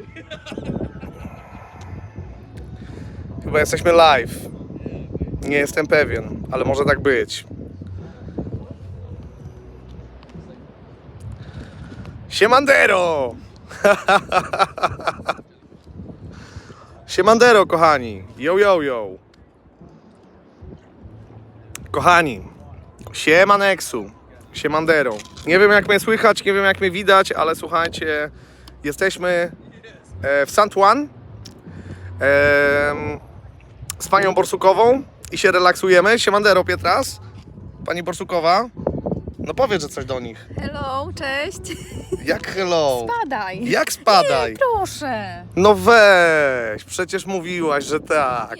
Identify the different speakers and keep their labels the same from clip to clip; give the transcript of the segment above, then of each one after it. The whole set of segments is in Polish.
Speaker 1: Chyba jesteśmy live. Nie jestem pewien, ale może tak być. Siemandero! Siemandero, kochani. Yo, yo, yo. Kochani, Siemaneksu, Siemandero. Nie wiem jak mnie słychać, nie wiem jak mnie widać, ale słuchajcie, jesteśmy w San Juan z panią Borsukową i się relaksujemy. Siemandero, Pietras. Pani Borsukowa. No powiedz, że coś do nich.
Speaker 2: Hello, cześć.
Speaker 1: Jak hello?
Speaker 2: Padaj.
Speaker 1: Jak spadaj?
Speaker 2: Proszę.
Speaker 1: No weź, przecież mówiłaś, że tak.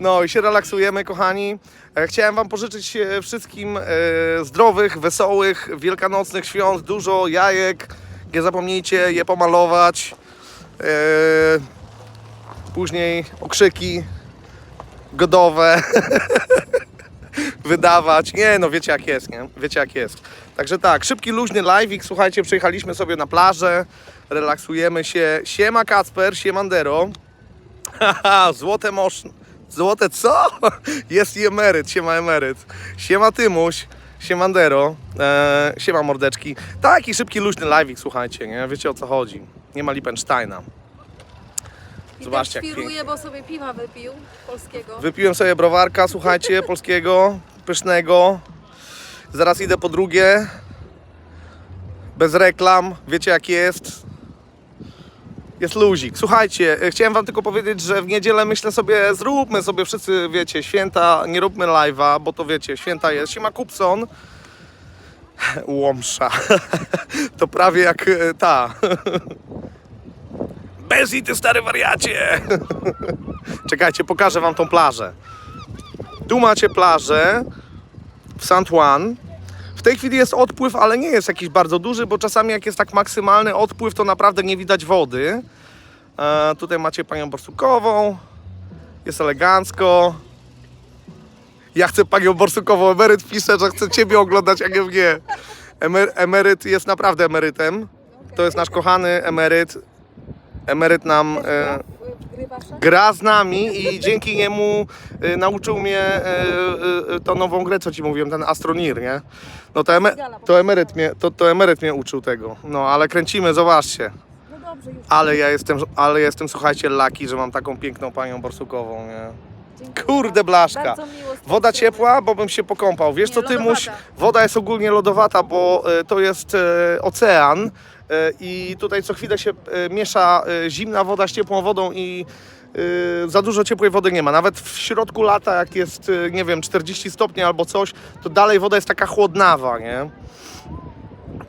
Speaker 1: No i się relaksujemy, kochani. E, Chciałem Wam pożyczyć e, wszystkim e, zdrowych, wesołych, wielkanocnych świąt, dużo jajek. Nie zapomnijcie je pomalować. E, Później okrzyki godowe wydawać. Nie, no wiecie jak jest, nie? Wiecie jak jest. Także tak, szybki, luźny live'ik. Słuchajcie, przyjechaliśmy sobie na plażę, relaksujemy się. Siema Kacper, siemandero. Haha, złote mosz... Złote co? Jest i emeryt, siema emeryt. Siema Tymuś, siemandero, eee, siema mordeczki. Taki szybki, luźny live'ik, słuchajcie, nie? Wiecie o co chodzi. Nie ma Lipensteina. Zobaczcie, jak
Speaker 2: świruje, bo sobie piwa wypił polskiego.
Speaker 1: Wypiłem sobie browarka, słuchajcie, polskiego, pysznego. Zaraz idę po drugie. Bez reklam, wiecie jak jest. Jest luzik. Słuchajcie, e, chciałem wam tylko powiedzieć, że w niedzielę myślę sobie, zróbmy sobie wszyscy, wiecie, święta, nie róbmy live'a, bo to wiecie, święta jest. Siema Kupson. Łomsza. To prawie jak e, ta. Bezi, ty stary wariacie. Czekajcie, pokażę wam tą plażę. Tu macie plażę w San Juan. Tej chwili jest odpływ, ale nie jest jakiś bardzo duży, bo czasami jak jest tak maksymalny odpływ, to naprawdę nie widać wody. E, tutaj macie panią Borsukową. Jest elegancko. Ja chcę panią Borsukową. Emeryt pisze, że chce ciebie oglądać, a nie emeryt jest naprawdę emerytem. To jest nasz kochany emeryt. Emeryt nam... E, gra z nami i dzięki niemu y, nauczył mnie y, y, tą nową grę, co ci mówiłem, ten Astronir, nie? No to, eme, to, emeryt mnie, to, to emeryt mnie uczył tego. No ale kręcimy, zobaczcie.
Speaker 2: No.
Speaker 1: Ale ja jestem, ale jestem, słuchajcie, laki, że mam taką piękną panią borsukową, nie? Kurde blaszka.
Speaker 2: Bardzo miło z
Speaker 1: Woda ciepła, bo bym się pokąpał. Wiesz
Speaker 2: Nie,
Speaker 1: co, ty
Speaker 2: lodowata.
Speaker 1: woda jest ogólnie lodowata, bo e, to jest e, ocean e, i tutaj co chwilę się e, miesza e, zimna woda z ciepłą wodą i e, za dużo ciepłej wody nie ma. Nawet w środku lata, jak jest, e, nie wiem, 40 stopni albo coś, to dalej woda jest taka chłodnawa, nie?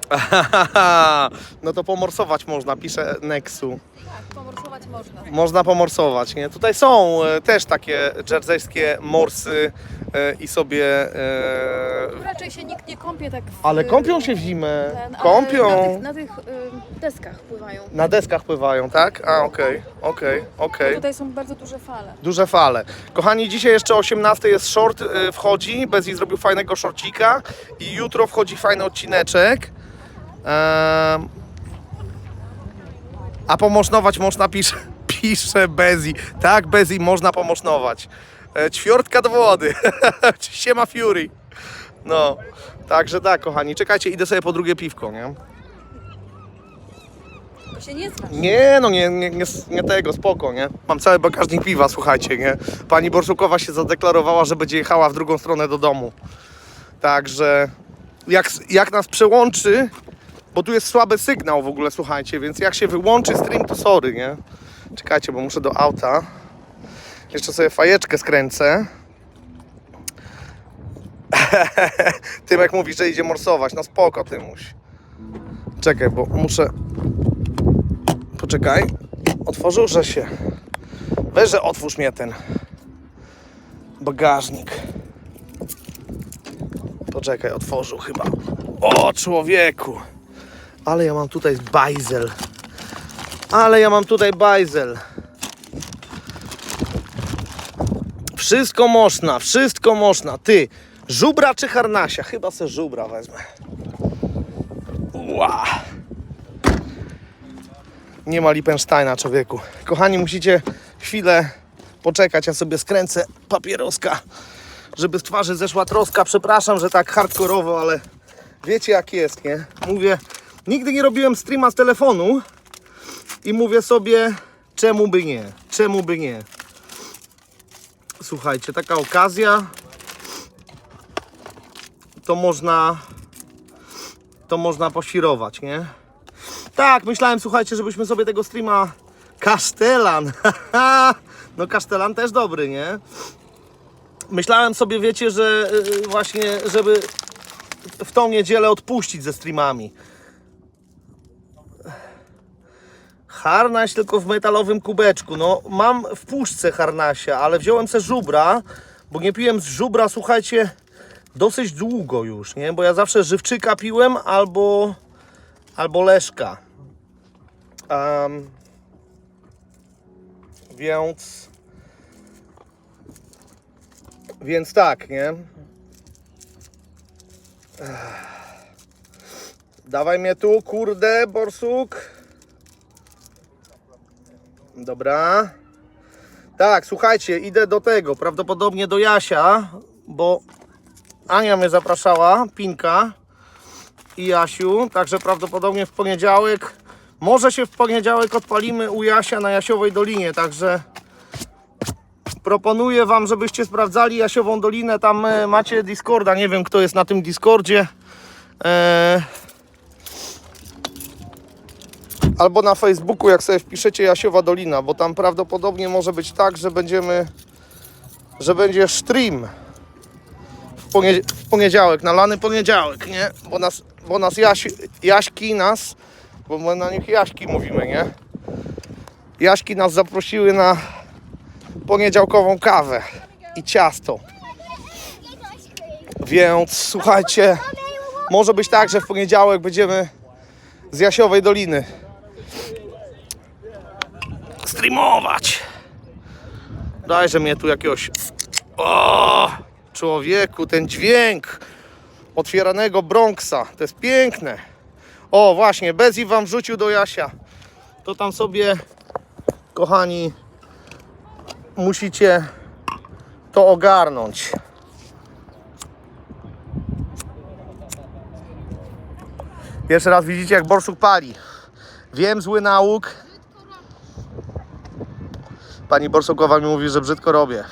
Speaker 1: No to pomorsować można, pisze Nexu.
Speaker 2: Tak, pomorsować można.
Speaker 1: Można pomorsować, nie? Tutaj są e, też takie dżersejskie morsy e, i sobie... E,
Speaker 2: Raczej się nikt nie kąpie tak w...
Speaker 1: ale kąpią się w zimę.
Speaker 2: ten, ale
Speaker 1: Kąpią.
Speaker 2: Na tych, na tych y, deskach pływają.
Speaker 1: Na deskach pływają, tak? A, okej, okej, okej.
Speaker 2: Tutaj są bardzo duże fale.
Speaker 1: Duże fale. Kochani, dzisiaj jeszcze o 18 jest short, e, wchodzi. Bezji zrobił fajnego shorcika i jutro wchodzi fajny odcineczek. A pomosznować można, pisze, pisze Bezi. Tak, Bezi, można pomosznować. E, ćwiortka do wody. Siema Fury. No, także tak, kochani. Czekajcie, idę sobie po drugie piwko, nie?
Speaker 2: To się nie.
Speaker 1: Nie, no nie, nie, nie, nie tego, spoko, nie? Mam cały bagażnik piwa, słuchajcie, nie? Pani Borszukowa się zadeklarowała, że będzie jechała w drugą stronę do domu. Także jak, jak nas przełączy, bo tu jest słaby sygnał w ogóle, słuchajcie, więc jak się wyłączy stream, to sorry, nie? Czekajcie, bo muszę do auta. Jeszcze sobie fajeczkę skręcę. Tymek mówi, że idzie morsować. No spoko, Tymuś. Czekaj, bo muszę Poczekaj. Otworzył, że się. Weź, że otwórz mnie ten bagażnik. Poczekaj, otworzył chyba. O, człowieku! Ale ja mam tutaj bajzel. Ale ja mam tutaj bajzel. Wszystko można, wszystko można. Ty, żubra czy harnasia? Chyba se żubra wezmę. Ła. Nie ma Lipensteina, człowieku. Kochani, musicie chwilę poczekać. Ja sobie skręcę papieroska, żeby z twarzy zeszła troska. Przepraszam, że tak hardkorowo, ale wiecie jak jest, nie? Mówię, nigdy nie robiłem streama z telefonu i mówię sobie, czemu by nie? Czemu by nie? Słuchajcie, taka okazja to można to można poświrować, nie? Tak, myślałem, słuchajcie, żebyśmy sobie tego streama Kasztelan. no Kasztelan też dobry, nie? Myślałem sobie, wiecie, że y, właśnie, żeby w tą niedzielę odpuścić ze streamami. Harnaś tylko w metalowym kubeczku. No, mam w puszce harnasia, ale wziąłem se żubra, bo nie piłem z żubra, słuchajcie, dosyć długo już, nie? Bo ja zawsze żywczyka piłem albo, albo leszka. Em, więc. Więc tak, nie? Ech. Dawaj mnie tu, kurde, borsuk. Dobra. Tak, słuchajcie, idę do tego, prawdopodobnie do Jasia, bo Ania mnie zapraszała, Pinka i Jasiu, także prawdopodobnie w poniedziałek, może się w poniedziałek odpalimy u Jasia na Jasiowej Dolinie, także proponuję Wam, żebyście sprawdzali Jasiową Dolinę, tam e, macie Discorda, nie wiem kto jest na tym Discordzie. E, albo na Facebooku, jak sobie wpiszecie Jasiowa Dolina, bo tam prawdopodobnie może być tak, że będziemy, że będzie stream w, ponie, w poniedziałek, na lany poniedziałek, nie? Bo nas, bo nas Jaś, Jaśki nas, bo my na nich Jaśki mówimy, nie? Jaśki nas zaprosiły na poniedziałkową kawę i ciasto. Więc słuchajcie, może być tak, że w poniedziałek będziemy z Jasiowej Doliny streamować. Dajże mnie tu jakiegoś. O! Człowieku, ten dźwięk otwieranego Bronxa. To jest piękne. O, właśnie, Bezi wam wrzucił do Jasia. To tam sobie, kochani, musicie to ogarnąć. Pierwszy raz widzicie, jak borsuk pali. Wiem, zły nauk. Pani Borsukowa mi mówi, że brzydko robię.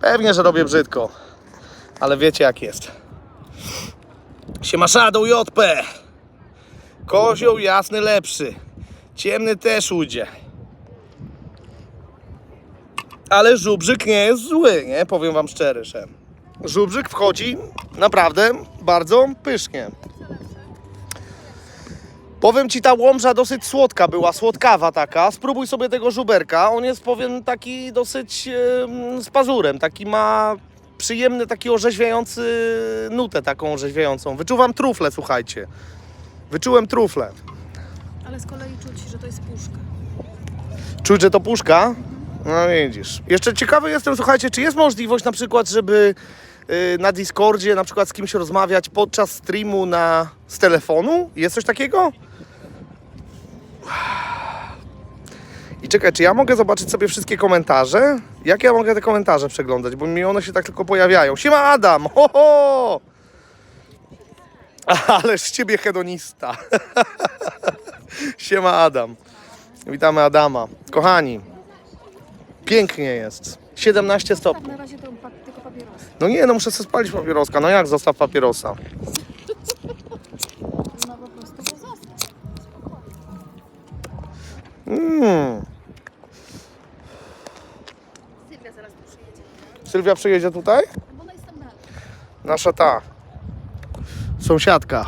Speaker 1: Pewnie, że robię brzydko. Ale wiecie jak jest. Siema Shadow JP. Kozioł jasny lepszy. Ciemny też ujdzie. Ale żubrzyk nie jest zły, nie? Powiem wam szczerze. Żubrzyk wchodzi naprawdę bardzo pysznie. Powiem ci, ta łomża dosyć słodka była, słodkawa taka. Spróbuj sobie tego żuberka. On jest, powiem, taki dosyć em, z pazurem. Taki ma przyjemny, taki orzeźwiający nutę taką orzeźwiającą. Wyczuwam trufle, słuchajcie. Wyczułem trufle.
Speaker 2: Ale z kolei czuć, że to jest puszka.
Speaker 1: Czuć, że to puszka? No widzisz. Jeszcze ciekawy jestem, słuchajcie, czy jest możliwość na przykład, żeby y, na Discordzie na przykład z kimś rozmawiać podczas streamu na, z telefonu? Jest coś takiego? I czekaj, czy ja mogę zobaczyć sobie wszystkie komentarze? Jak ja mogę te komentarze przeglądać? Bo mi one się tak tylko pojawiają. Siema Adam! Ho, ho! Ależ z ciebie hedonista. Siema Adam. Witamy Adama. Kochani, pięknie jest. 17 stopni.
Speaker 2: Tak, na razie to pa- tylko papierosy.
Speaker 1: No nie, no muszę sobie spalić papieroska. No jak zostaw papierosa? Mm.
Speaker 2: Sylwia zaraz tu przyjedzie.
Speaker 1: Sylwia przyjedzie tutaj?
Speaker 2: Bo ona jest tam.
Speaker 1: Nasza ta sąsiadka.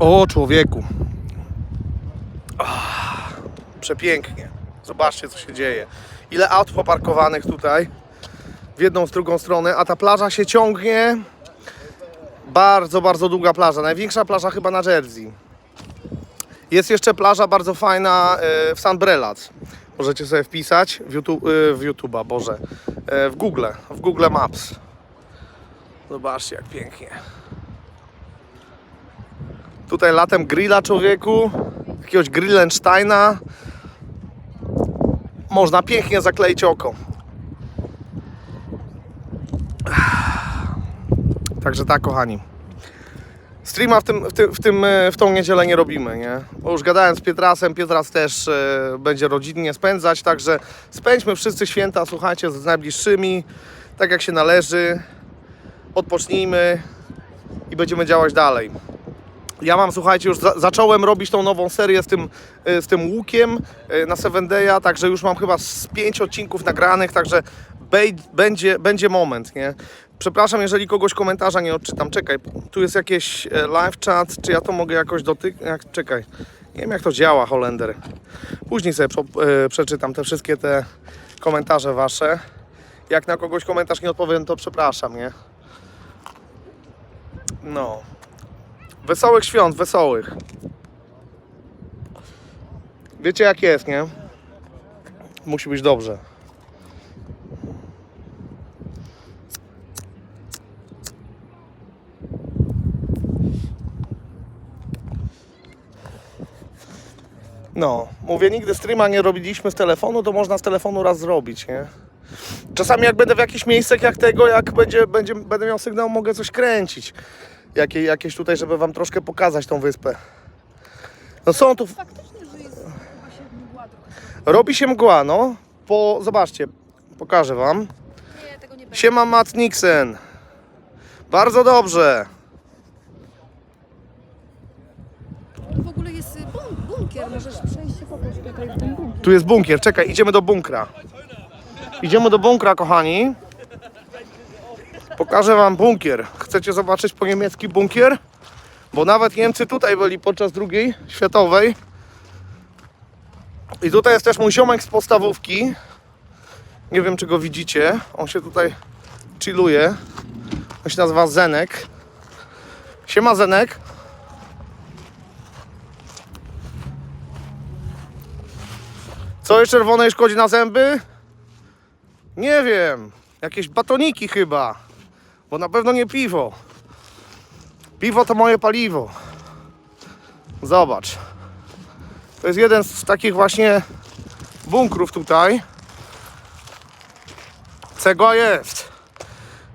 Speaker 1: O człowieku. Ah, przepięknie. Zobaczcie co się dzieje. Ile aut poparkowanych tutaj w jedną, w drugą stronę, a ta plaża się ciągnie. Bardzo, bardzo długa plaża. Największa plaża chyba na Jersey. Jest jeszcze plaża bardzo fajna e, w San Brelat. Możecie sobie wpisać w, YouTube, e, w YouTube'a, Boże, e, w Google, w Google Maps. Zobaczcie jak pięknie. Tutaj latem grilla człowieku, jakiegoś Grillensteina. Można pięknie zakleić oko. Także tak, kochani. Streama w, tym, w, tym, w, tym, e, w tą niedzielę nie robimy, nie? Bo już gadałem z Pietrasem, Pietras też e, będzie rodzinnie spędzać, także spędźmy wszyscy święta, słuchajcie, z najbliższymi, tak jak się należy. Odpocznijmy i będziemy działać dalej. Ja mam, słuchajcie, już za, zacząłem robić tą nową serię z tym, e, z tym łukiem e, na Seven Day'a, także już mam chyba z pięć odcinków nagranych, także będzie, będzie moment, nie? Przepraszam, jeżeli kogoś komentarza nie odczytam. Czekaj, tu jest jakieś e, live chat, czy ja to mogę jakoś dotykać? Czekaj, nie wiem jak to działa, Holender. Później sobie e, przeczytam te wszystkie te komentarze wasze. Jak na kogoś komentarz nie odpowiem, to przepraszam, nie? No. Wesołych świąt, wesołych. Wiecie jak jest, nie? Musi być dobrze. No, mówię, nigdy streama nie robiliśmy z telefonu, to można z telefonu raz zrobić, nie? Czasami jak będę w jakichś miejscach jak tego, jak będzie, będzie, będę miał sygnał, mogę coś kręcić. Jakie, jakieś tutaj, żeby wam troszkę pokazać tą wyspę. No są tu,
Speaker 2: Faktycznie, że jest chyba się mgła trochę.
Speaker 1: robi się mgła, no. Po, zobaczcie, pokażę wam.
Speaker 2: Nie, tego nie będzie.
Speaker 1: Siema Matt Nixon. Bardzo dobrze.
Speaker 2: Tu w ogóle jest y, bun bunkier, możesz przejść się pokaż tutaj w tym bunkier.
Speaker 1: Tu jest bunkier, czekaj, idziemy do bunkra. Idziemy do bunkra, kochani. Pokażę wam bunkier. Chcecie zobaczyć po niemiecki bunkier? Bo nawet Niemcy tutaj byli podczas II światowej. I tutaj jest też mój ziomek z podstawówki. Nie wiem, czy go widzicie. On się tutaj chilluje. On się nazywa Zenek. Siema Zenek. Co jest czerwone szkodzi na zęby? Nie wiem. Jakieś batoniki chyba. Bo na pewno nie piwo. Piwo to moje paliwo. Zobacz. To jest jeden z takich właśnie bunkrów tutaj. Cegła jest.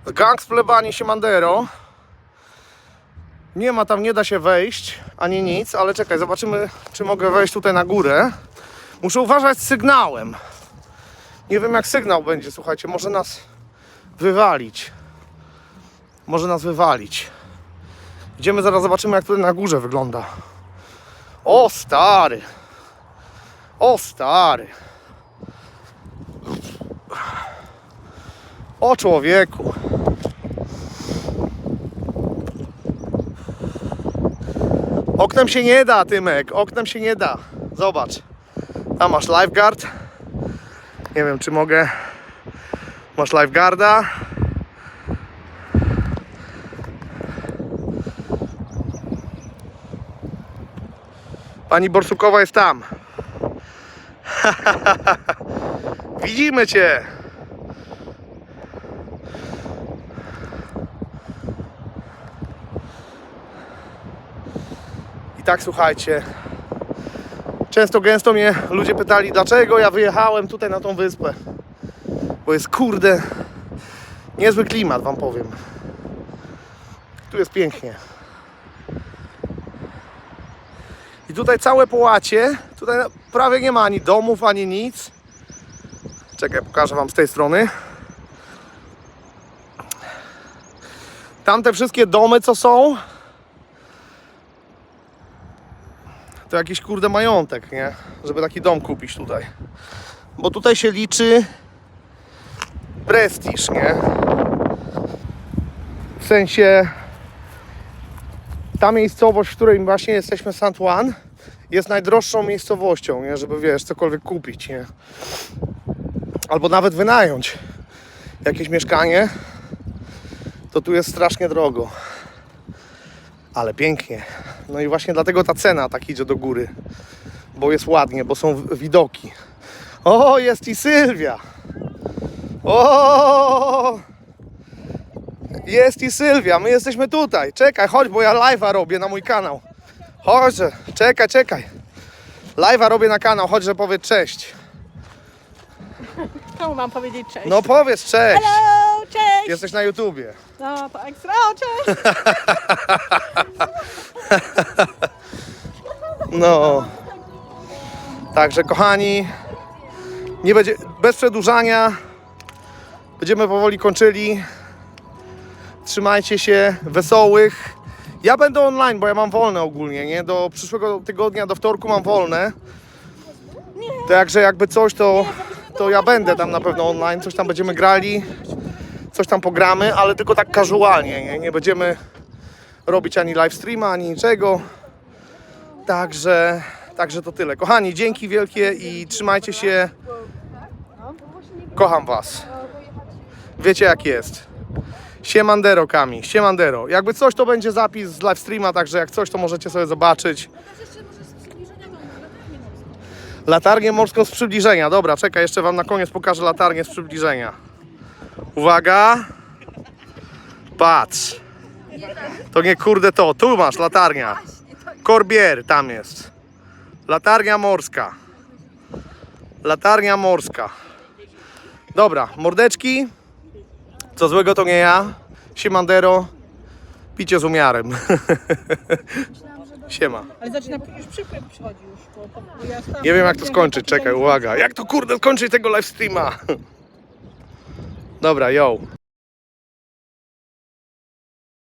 Speaker 1: Gang z plebanii Siemandero. Nie ma tam, nie da się wejść, ani nic, ale czekaj, zobaczymy, czy mogę wejść tutaj na górę. Muszę uważać z sygnałem. Nie wiem jak sygnał będzie, słuchajcie, może nas wywalić. Może nas wywalić. Idziemy zaraz zobaczymy jak tutaj na górze wygląda. O stary. O stary. O człowieku. Oknem się nie da, Tymek. Oknem się nie da. Zobacz. Tam masz lifeguard. Nie wiem, czy mogę. Masz lifeguarda. Pani Borsukowa jest tam. Widzimy cię. I tak słuchajcie, Często gęsto mnie ludzie pytali, dlaczego ja wyjechałem tutaj na tą wyspę. Bo jest kurde niezły klimat, wam powiem. Tu jest pięknie. I tutaj całe połacie, tutaj prawie nie ma ani domów, ani nic. Czekaj, pokażę wam z tej strony. Tamte wszystkie domy, co są, to jakiś kurde majątek, nie? Żeby taki dom kupić tutaj. Bo tutaj się liczy prestiż, nie? W sensie ta miejscowość, w której właśnie jesteśmy, St. Juan, jest najdroższą miejscowością, nie? Żeby wiesz, cokolwiek kupić, nie? Albo nawet wynająć jakieś mieszkanie, to tu jest strasznie drogo. Ale pięknie. No i właśnie dlatego ta cena tak idzie do góry. Bo jest ładnie, bo są widoki. O, jest i Sylwia. O! Jest i Sylwia, my jesteśmy tutaj. Czekaj, chodź, bo ja live'a robię na mój kanał. Chodź, czekaj, czekaj. Live'a robię na kanał, chodź, że powiedz cześć.
Speaker 3: Komu mam powiedzieć cześć?
Speaker 1: No powiedz cześć.
Speaker 3: Hello, cześć!
Speaker 1: Jesteś na YouTubie.
Speaker 3: No to ekstra, o, cześć!
Speaker 1: No. Także kochani, nie będzie bez przedłużania. Będziemy powoli kończyli. Trzymajcie się, wesołych. Ja będę online, bo ja mam wolne ogólnie, nie? Do przyszłego tygodnia, do wtorku mam wolne. Także jakby coś, to, to ja będę tam na pewno online. Coś tam będziemy grali, coś tam pogramy, ale tylko tak casualnie, nie? Nie będziemy robić ani live streama, ani niczego. Także, także to tyle. Kochani, dzięki wielkie i trzymajcie się. Kocham Was. Wiecie jak jest. Siemandero Kami, siemandero. Jakby coś to będzie zapis z live streama, także jak coś to możecie sobie zobaczyć. Latarnię morską z przybliżenia. Dobra, czekaj, jeszcze Wam na koniec pokażę latarnię z przybliżenia. Uwaga. Patrz. To nie kurde to. Tu masz latarnia. Korbier tam jest. Latarnia morska. Latarnia morska. Dobra, mordeczki. Co złego to nie ja. Siemandero. Picie z umiarem. Siema.
Speaker 3: Ale zaczyna już przychodzi już, bo, bo ja
Speaker 1: Nie wiem jak to skończyć. Czekaj, uwaga. Jak to kurde skończyć tego live streama? Dobra, yo.